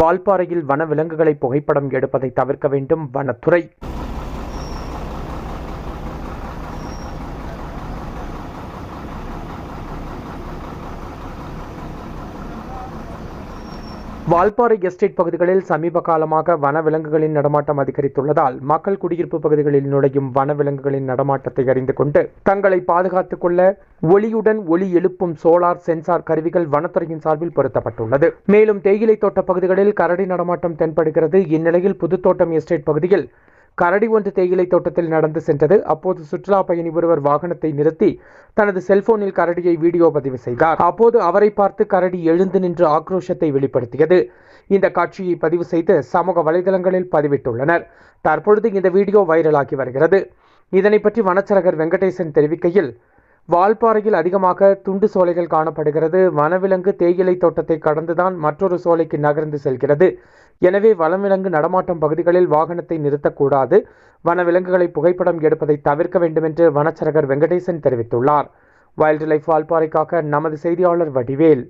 வால்பாறையில் வனவிலங்குகளை புகைப்படம் எடுப்பதை தவிர்க்க வேண்டும் வனத்துறை. வால்பாறை எஸ்டேட் பகுதிகளில் சமீப காலமாக வனவிலங்குகளின் நடமாட்டம் அதிகரித்துள்ளதால் மக்கள் குடியிருப்பு பகுதிகளில் நுழையும் வனவிலங்குகளின் நடமாட்டத்தை அறிந்து கொண்டு தங்களை பாதுகாத்துக் கொள்ள ஒளியுடன் ஒளி எழுப்பும் சோலார் சென்சார் கருவிகள் வனத்துறையின் சார்பில் பொருத்தப்பட்டுள்ளது. மேலும் தேயிலை தோட்ட பகுதிகளில் கரடி நடமாட்டம் தென்படுகிறது. இந்நிலையில் புதுத்தோட்டம் எஸ்டேட் பகுதியில் கரடி ஒன்று தேயிலை தோட்டத்தில் நடந்து சென்றது. அப்போது சுற்றுலா பயணி ஒருவர் வாகனத்தை நிறுத்தி தனது செல்போனில் கரடியை வீடியோ பதிவு செய்தார். அப்போது அவரை பார்த்து கரடி எழுந்து நின்று ஆக்ரோஷத்தை வெளிப்படுத்தியது. இந்த காட்சியை பதிவு செய்து சமூக வலைதளங்களில் பதிவிட்டுள்ளனர். தற்பொழுது இந்த வீடியோ வைரலாகி வருகிறது. இதனை பற்றி வனச்சரகர் வெங்கடேசன் தெரிவிக்கையில் வால்பாறையில் அதிகமாக துண்டு சோலைகள் காணப்படுகிறது. வனவிலங்கு தேயிலை தோட்டத்தை கடந்துதான் மற்றொரு சோலைக்கு நகர்ந்து செல்கிறது. எனவே வனவிலங்கு நடமாட்டம் பகுதிகளில் வாகனத்தை நிறுத்தக்கூடாது. வனவிலங்குகளை புகைப்படம் எடுப்பதை தவிர்க்க வேண்டும் என்று வனச்சரகர் வெங்கடேசன் தெரிவித்துள்ளார். வைல்டு லைஃப் வால்பாறைக்காக நமது செய்தியாளர் வடிவேல்.